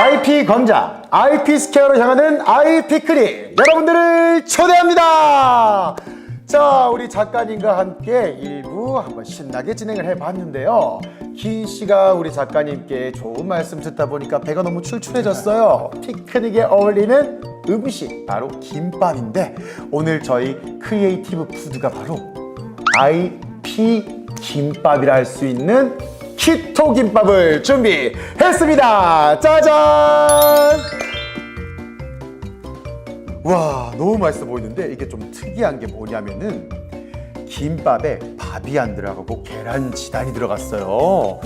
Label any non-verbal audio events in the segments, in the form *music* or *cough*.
IP 검자, IP 스퀘어로 향하는 IP 클릭 여러분들을 초대합니다. 자, 우리 작가님과 함께 일부 한번 신나게 진행을 해봤는데요. 긴 씨가 우리 작가님께 좋은 말씀 듣다 보니까 배가 너무 출출해졌어요. 피크닉에 어울리는 음식 바로 김밥인데 오늘 저희 크리에이티브 푸드가 바로 IP 김밥이라 할 수 있는 키토 김밥을 준비했습니다. 짜잔! 와, 너무 맛있어 보이는데 이게 좀 특이한 게 뭐냐면은 김밥에 밥이 안 들어가고 계란 지단이 들어갔어요.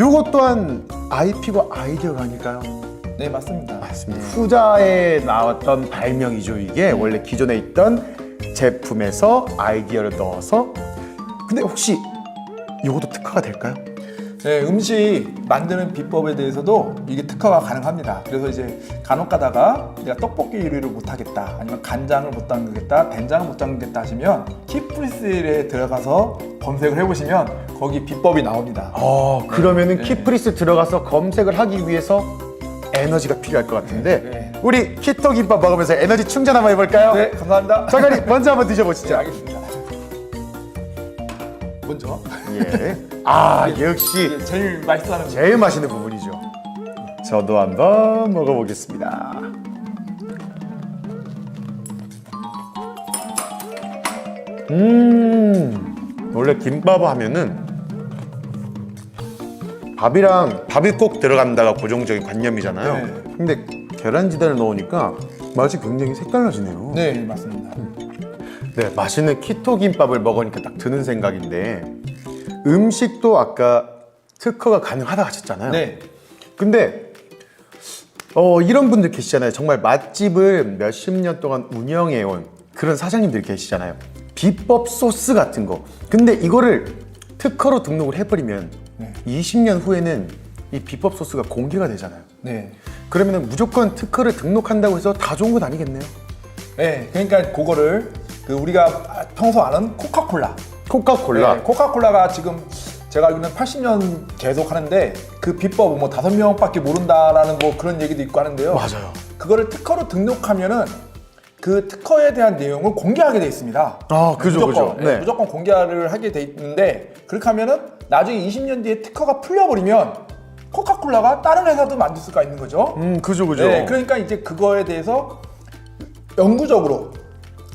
요것 또한 IP가 아이디어가 아닐까요? 네 맞습니다. 맞습니다. 후자에 나왔던 발명이죠 이게 원래 기존에 있던 제품에서 아이디어를 넣어서 근데 혹시 이것도 특화가 될까요? 네 음식 만드는 비법에 대해서도 이게 특화가 가능합니다. 그래서 이제 간혹 가다가 내가 떡볶이 요리를 못 하겠다, 아니면 간장을 못 담그겠다, 된장을 못 담그겠다 하시면 키프리스에 들어가서 검색을 해보시면 거기 비법이 나옵니다. 어 그러면은 네. 키프리스 들어가서 검색을 하기 위해서 에너지가 필요할 것 같은데 네. 우리 키토 김밥 먹으면서 에너지 충전 한번 해볼까요? 네 감사합니다. 작가님 먼저 한번 네, 드셔보시죠. 알겠습니다. *laughs* 먼저 예. 아 역시 이게 제일 맛있어하는 제일 맛있는 부분이죠. 저도 한번 먹어보겠습니다. 음, 원래 김밥 하면은 밥이랑 밥이 꼭 들어간다가 고정적인 관념이잖아요. 네. 근데 계란지단을 넣으니까 맛이 굉장히 색달라지네요. 네 맞습니다. 네, 맛있는 키토 김밥을 먹으니까 딱 드는 생각인데 음식도 아까 특허가 가능하다 하셨잖아요. 네 근데 어, 이런 분들 계시잖아요. 정말 맛집을 몇십 년 동안 운영해온 그런 사장님들 계시잖아요. 비법 소스 같은 거. 근데 이거를 특허로 등록을 해버리면 네. 20년 후에는 이 비법 소스가 공개가 되잖아요. 네. 그러면 무조건 특허를 등록한다고 해서 다 좋은 건 아니겠네요. 네, 그러니까 그거를 그 우리가 평소 아는 코카콜라. 코카콜라. 네, 코카콜라가 지금 제가 알기로는 80년 계속 하는데 그 비법은 뭐 다섯 명밖에 모른다라는 뭐 그런 얘기도 있고 하는데요. 맞아요. 그거를 특허로 등록하면은 그 특허에 대한 내용을 공개하게 돼 있습니다. 아, 그죠, 무조건, 그죠. 네. 무조건 공개를 하게 돼 있는데 그렇게 하면은 나중에 20년 뒤에 특허가 풀려버리면 코카콜라가 다른 회사도 만들 수가 있는 거죠. 음, 그죠, 그죠. 네, 그러니까 이제 그거에 대해서 영구적으로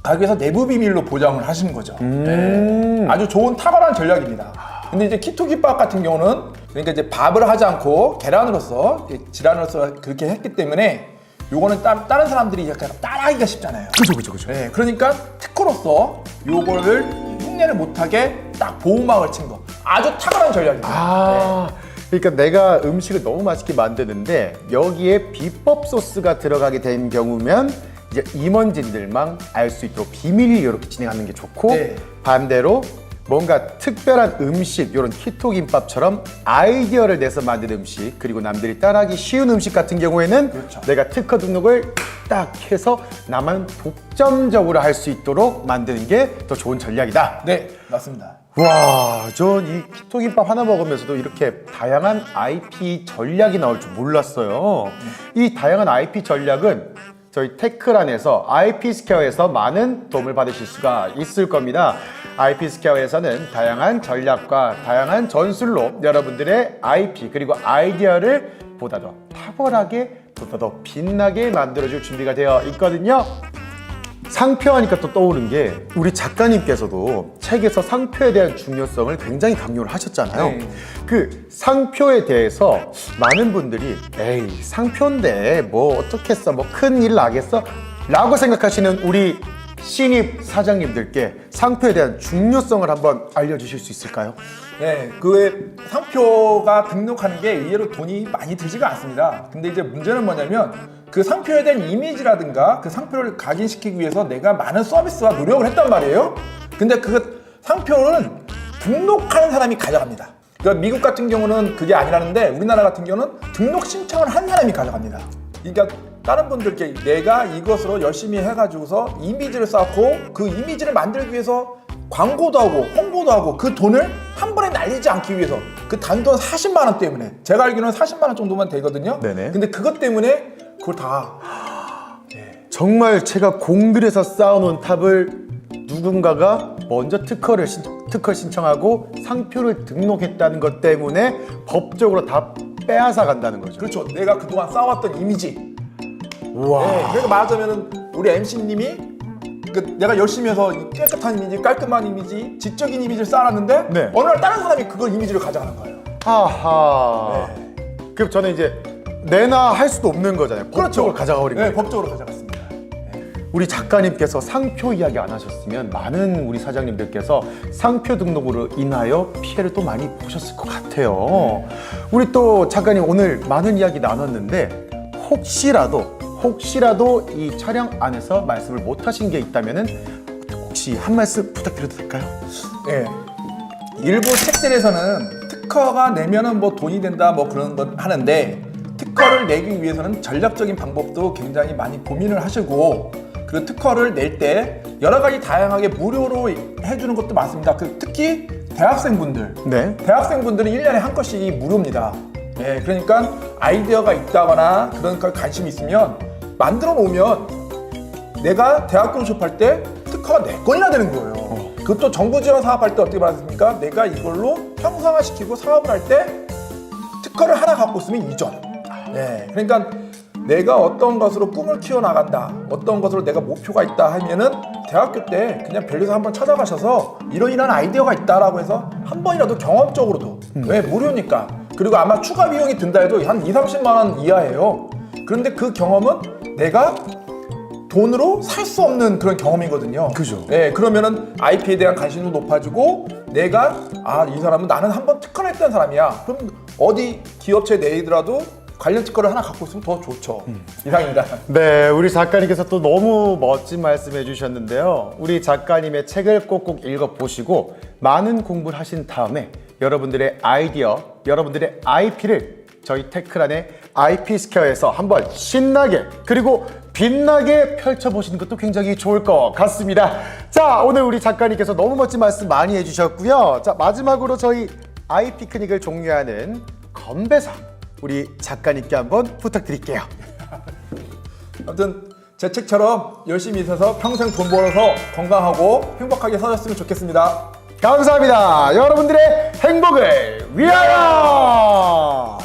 가게에서 내부 비밀로 보장을 하시는 거죠. 음. 네, 아주 좋은 탁월한 전략입니다. 근데 이제 키토 김밥 같은 경우는 그러니까 이제 밥을 하지 않고 계란으로서 질환으로서 그렇게 했기 때문에 요거는 따, 다른 사람들이 약간 따라하기가 쉽잖아요. 그죠, 그죠, 그죠. 네, 그러니까 특허로서 요거를 흉내를 못하게 딱 보호막을 친 거. 아주 탁월한 전략입니다. 아, 그러니까 내가 음식을 너무 맛있게 만드는데 여기에 비법 소스가 들어가게 된 경우면 이제 임원진들만 알 수 있도록 비밀리 이렇게 진행하는 게 좋고 네. 반대로 뭔가 특별한 음식 이런 키토 김밥처럼 아이디어를 내서 만든 음식 그리고 남들이 따라하기 쉬운 음식 같은 경우에는 그렇죠. 내가 특허 등록을 딱 해서 나만 독점적으로 할 수 있도록 만드는 게 더 좋은 전략이다. 네, 맞습니다. 와, 전 이 키토김밥 하나 먹으면서도 이렇게 다양한 IP 전략이 나올 줄 몰랐어요. 이 다양한 IP 전략은 저희 테크란에서 IP 스퀘어에서 많은 도움을 받으실 수가 있을 겁니다. IP 스퀘어에서는 다양한 전략과 다양한 전술로 여러분들의 IP 그리고 아이디어를 보다 더 탁월하게 보다 더 빛나게 만들어줄 준비가 되어 있거든요. 상표 하니까 또 떠오른 게 우리 작가님께서도 책에서 상표에 대한 중요성을 굉장히 강조를 하셨잖아요. 네. 그 상표에 대해서 많은 분들이 에이 상표인데 뭐 어떻겠어 뭐 큰일 나겠어 라고 생각하시는 우리 신입 사장님들께 상표에 대한 중요성을 한번 알려주실 수 있을까요? 네, 그 상표가 등록하는 게 의외로 돈이 많이 들지가 않습니다. 근데 이제 문제는 뭐냐면 그 상표에 대한 이미지라든가 그 상표를 각인시키기 위해서 내가 많은 서비스와 노력을 했단 말이에요. 근데 그 상표는 등록하는 사람이 가져갑니다. 그러니까 미국 같은 경우는 그게 아니라는데 우리나라 같은 경우는 등록 신청을 한 사람이 가져갑니다. 그러니까 다른 분들께 내가 이것으로 열심히 해가지고서 이미지를 쌓고 그 이미지를 만들기 위해서 광고도 하고 홍보도 하고 그 돈을 한 번에 날리지 않기 위해서 그 단돈 40만 원 때문에 제가 알기로는 40만 원 정도만 되거든요. 네네. 근데 그것 때문에 그걸 다 정말 제가 공들여서 쌓아놓은 탑을 누군가가 먼저 특허를 신, 특허 신청하고 상표를 등록했다는 것 때문에 법적으로 다 빼앗아 간다는 거죠. 그렇죠. 내가 그동안 쌓아왔던 이미지. 우와. 네, 그러니까 말하자면은 우리 MC님이 그 내가 열심히 해서 이 깨끗한 이미지, 깔끔한 이미지, 지적인 이미지를 쌓아놨는데 네. 어느 날 다른 사람이 그걸 이미지를 가져가는 거예요. 하하. 그럼 저는 이제 내나 할 수도 없는 거잖아요. 법적으로 가져가 버린 네, 거예요. 법적으로 가져갔습니다. 우리 작가님께서 상표 이야기 안 하셨으면 많은 우리 사장님들께서 상표 등록으로 인하여 피해를 또 많이 보셨을 것 같아요. 우리 또 작가님 오늘 많은 이야기 나눴는데 혹시라도 혹시라도 이 촬영 안에서 말씀을 못 하신 게 있다면은 혹시 한 말씀 부탁드려도 될까요? 예. 일부 책들에서는 특허가 내면은 뭐 돈이 된다 뭐 그런 것 하는데 특허를 내기 위해서는 전략적인 방법도 굉장히 많이 고민을 하시고 그 특허를 낼 때 여러 가지 다양하게 무료로 해주는 것도 많습니다. 그 특히 대학생분들 네. 대학생분들은 1년에 한 건씩이 무료입니다. 예, 그러니까 아이디어가 있다거나 그런 걸 관심이 있으면 만들어 놓으면 내가 대학교 졸업할 때 특허가 네 건이나 되는 거예요. 그것도 정부 지원 사업할 때 어떻게 말했습니까? 내가 이걸로 형상화시키고 사업을 할 때 특허를 하나 갖고 있으면 이전. 네, 그러니까 내가 어떤 것으로 꿈을 키워나간다, 어떤 것으로 내가 목표가 있다 하면은 대학교 때 그냥 별에서 한번 찾아가셔서 이런 이런 아이디어가 있다라고 해서 한 번이라도 경험적으로도 왜 무료니까 그리고 아마 추가 비용이 든다 해도 한 2, 30만 원 이하예요. 그런데 그 경험은 내가 돈으로 살 수 없는 그런 경험이거든요. 그죠. 네, 그러면은 IP에 대한 관심도 높아지고 내가 아 이 사람은 나는 한번 특허를 했던 사람이야. 그럼 어디 기업체 내더라도 관련 특허를 하나 갖고 있으면 더 좋죠. 이상입니다. 네, 우리 작가님께서 또 너무 멋진 말씀 해주셨는데요. 우리 작가님의 책을 꼭꼭 읽어보시고 많은 공부를 하신 다음에 여러분들의 아이디어, 여러분들의 IP를 저희 테크란의 IP 스퀘어에서 한번 신나게 그리고 빛나게 펼쳐보시는 것도 굉장히 좋을 것 같습니다. 자, 오늘 우리 작가님께서 너무 멋진 말씀 많이 해주셨고요. 자, 마지막으로 저희 IP 피크닉을 종료하는 건배사 우리 작가님께 한번 부탁드릴게요. 아무튼 제 책처럼 열심히 있어서 평생 돈 벌어서 건강하고 행복하게 사셨으면 좋겠습니다. 감사합니다. 여러분들의 행복을 위하여!